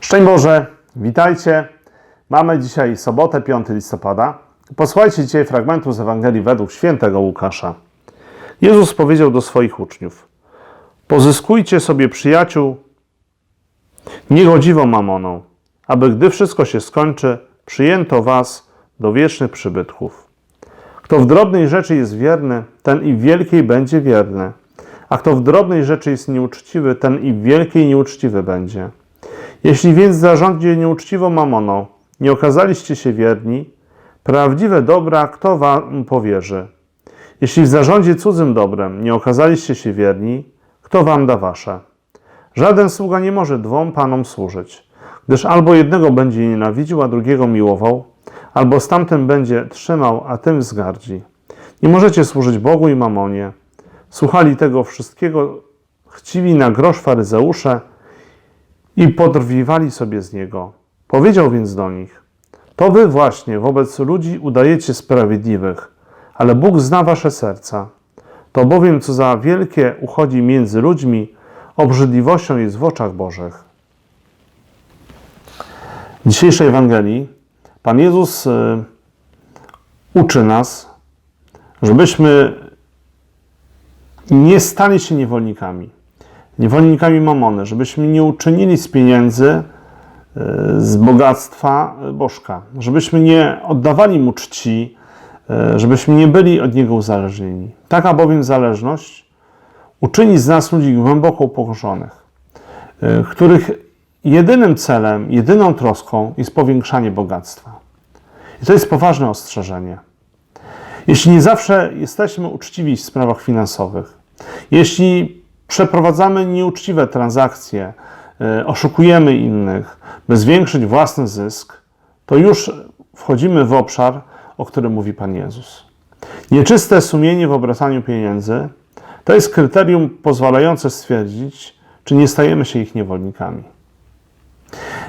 Szczęść Boże, witajcie. Mamy dzisiaj sobotę, 5 listopada. Posłuchajcie dzisiaj fragmentu z Ewangelii według świętego Łukasza. Jezus powiedział do swoich uczniów: Pozyskujcie sobie przyjaciół niegodziwą mamoną, aby gdy wszystko się skończy, przyjęto was do wiecznych przybytków. Kto w drobnej rzeczy jest wierny, ten i w wielkiej będzie wierny. A kto w drobnej rzeczy jest nieuczciwy, ten i w wielkiej nieuczciwy będzie. Jeśli więc w zarządzie nieuczciwą mamoną nie okazaliście się wierni, prawdziwe dobra kto wam powierzy? Jeśli w zarządzie cudzym dobrem nie okazaliście się wierni, kto wam da wasze? Żaden sługa nie może dwom panom służyć, gdyż albo jednego będzie nienawidził, a drugiego miłował, albo z tamtym będzie trzymał, a tym wzgardzi. Nie możecie służyć Bogu i mamonie. Słuchali tego wszystkiego chciwi na grosz faryzeusze i podrwiwali sobie z niego. Powiedział więc do nich: To wy właśnie wobec ludzi udajecie sprawiedliwych, ale Bóg zna wasze serca. To bowiem, co za wielkie uchodzi między ludźmi, obrzydliwością jest w oczach Bożych. W dzisiejszej Ewangelii Pan Jezus y, uczy nas, żebyśmy nie stali się niewolnikami. Niewolnikami mamony, żebyśmy nie uczynili z pieniędzy, y, z bogactwa y, bożka, żebyśmy nie oddawali mu czci, y, żebyśmy nie byli od niego uzależnieni. Taka bowiem zależność uczyni z nas ludzi głęboko upokorzonych, których jedynym celem, jedyną troską jest powiększanie bogactwa. I to jest poważne ostrzeżenie. Jeśli nie zawsze jesteśmy uczciwi w sprawach finansowych, jeśli przeprowadzamy nieuczciwe transakcje, y, oszukujemy innych, by zwiększyć własny zysk, to już wchodzimy w obszar, o którym mówi Pan Jezus. Nieczyste sumienie w obracaniu pieniędzy to jest kryterium pozwalające stwierdzić, czy nie stajemy się ich niewolnikami.